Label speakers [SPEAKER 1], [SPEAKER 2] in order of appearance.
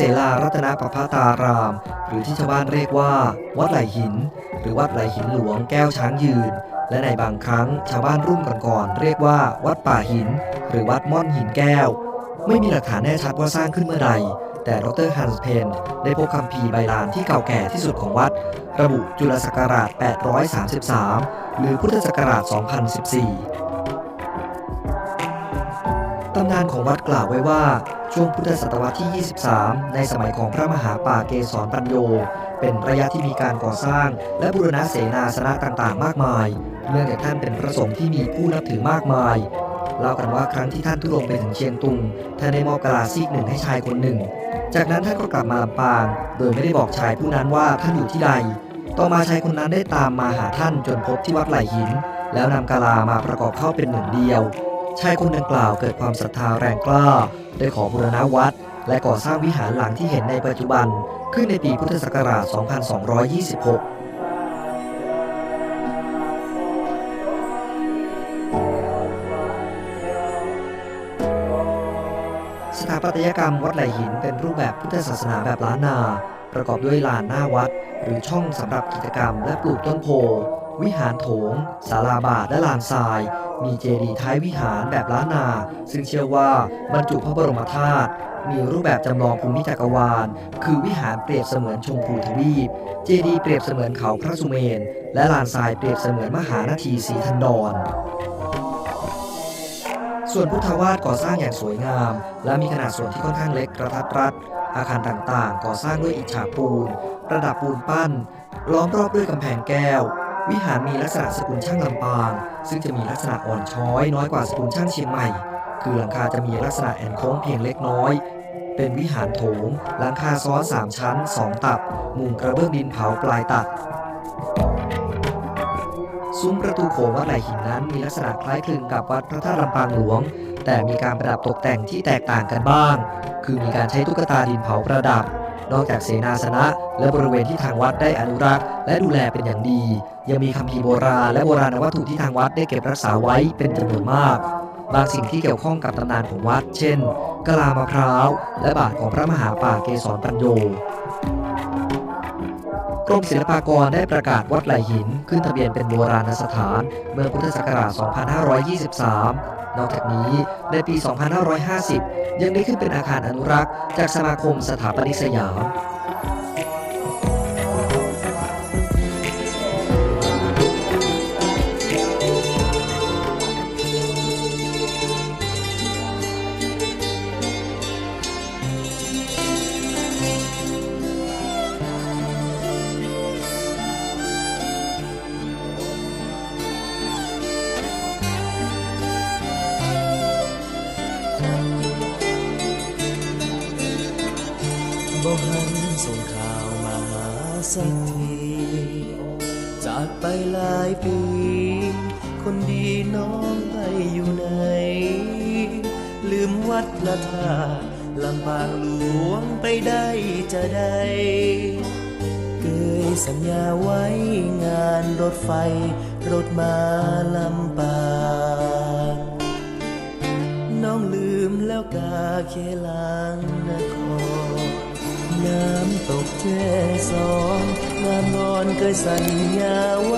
[SPEAKER 1] เสลารัตนประภาตาราม หรือที่ชาวบ้านเรียกว่า วัดไหลหิน หรือวัดไหลหินหลวงแก้วช้างยืน และในบางครั้งชาวบ้านรุ่นก่อนๆเรียกว่า วัดป่าหิน หรือวัดม่อนหินแก้ว ไม่มีหลักฐานแน่ชัดว่าสร้างขึ้นเมื่อใดแต่ดรฮันส์เพนได้พบคัมภีร์ใบลานที่เก่าแก่ที่สุดของวัด ระบุจุลศักราช 833 หรือพุทธศักราช 2014 ตำนานของวัดกล่าวไว้ว่า ช่วงพุทธศตวรรษที่ 23 ในสมัยของพระมหาป่าเกศรปัญโย เป็นระยะที่มีการก่อสร้าง และบูรณะเสนาสนะต่างๆ มากมาย เนื่องจากท่านเป็นพระสงฆ์ที่มีผู้นับถือมากมายเล่ากันว่าครั้งที่ท่านทุรงไปถึงเชียงตุงท่านได้มอบกะลาซีกหนึ่งให้ชายคนหนึ่ง จากนั้นท่านก็กลับมาลำปาง โดยไม่ได้บอกชายผู้นั้นว่าท่านอยู่ที่ใด ต่อมาชายคนนั้นได้ตามมาหาท่านจนพบที่วัดไหลหิน แล้วนำกะลามาประกอบเข้าเป็นหนึ่งเดียว ชายคนดังกล่าวเกิดความศรัทธาแรงกล้า ได้ขอบูรณะวัด และก่อสร้างวิหารหลังที่เห็นในปัจจุบัน ขึ้นในปีพุทธศักราช 2226สถาปัตยกรรมวัดไหลหินเป็นรูปแบบพุทธศาสนาแบบล้านนา ประกอบด้วยลานหน้าวัด หรือช่องสำหรับกิจกรรมและปลูกต้นโพ วิหารโถงศาลาบาทและลานทราย มีเจดีย์ท้ายวิหารแบบล้านนา ซึ่งเชื่อว่าบรรจุพระบรมธาตุมีรูปแบบจำลองภูมิจักรวาล คือวิหารเปรียบเสมือนชมพูทวีป เจดีย์เปรียบเสมือนเขาพระสุเมน และลานทรายเปรียบเสมือนมหานาทีสีทันดรส่วนพุทธวาสก่อสร้างอย่างสวยงาม และมีขนาดส่วนที่ค่อนข้างเล็กกระทัดรัด อาคารต่างๆ ก่อสร้างด้วยอิฐฉาบปูน ประดับปูนปั้น ล้อมรอบด้วยกำแพงแก้ว วิหารมีลักษณะสกุลช่างลำปาง ซึ่งจะมีลักษณะอ่อนช้อย น้อยกว่าสกุลช่างเชียงใหม่ คือหลังคาจะมีลักษณะแอนโค้งเพียงเล็กน้อย เป็นวิหารโถง หลังคาซ้อนสามชั้นสองตับ มุงกระเบื้องดินเผาปลายตัด ซุ้มประตูโขงวัดไหลหินนั้นมีลักษณะคล้ายคลึงกับวัดพระธาตุลำปางหลวง แต่มีการประดับตกแต่งที่แตกต่างกันบ้าง คือมีการใช้ตุ๊กตาดินเผาประดับ นอกจากเสนาสนะ และบริเวณที่ทางวัดได้อนุรักษ์ และดูแลเป็นอย่างดี ยังมีคัมภีร์โบราณและโบราณวัตถุที่ทางวัดได้เก็บรักษาไว้เป็นจำนวนมาก บางสิ่งที่เกี่ยวข้องกับตำนานของวัด เช่นกะลามะพร้าว และบาทของพระมหาป่าเกสรปัญโย กรมศิลปากรได้ประกาศวัดไหลหิน ขึ้นทะเบียนเป็นโบราณสถาน เมื่อพุทธศักราช 2523 นอกจากนี้ในปี 2550 ยังได้ขึ้นเป็นอาคารอนุรักษ์ จากสมาคมสถาปนิกสยาม
[SPEAKER 2] บ่หันส่งข่าวมาหาสักที จากไปหลายปี คนดีน้องไปอยู่ไหน ลืมวัดละธาตุลำบางหลวงไปได้จะได้เคยสัญญาไว้งานรถไฟ รถมาลำปางน้องลืมแล้วกาเคลางนคร น้ำตกแช่สองงามนอนเคยสัญญาว่า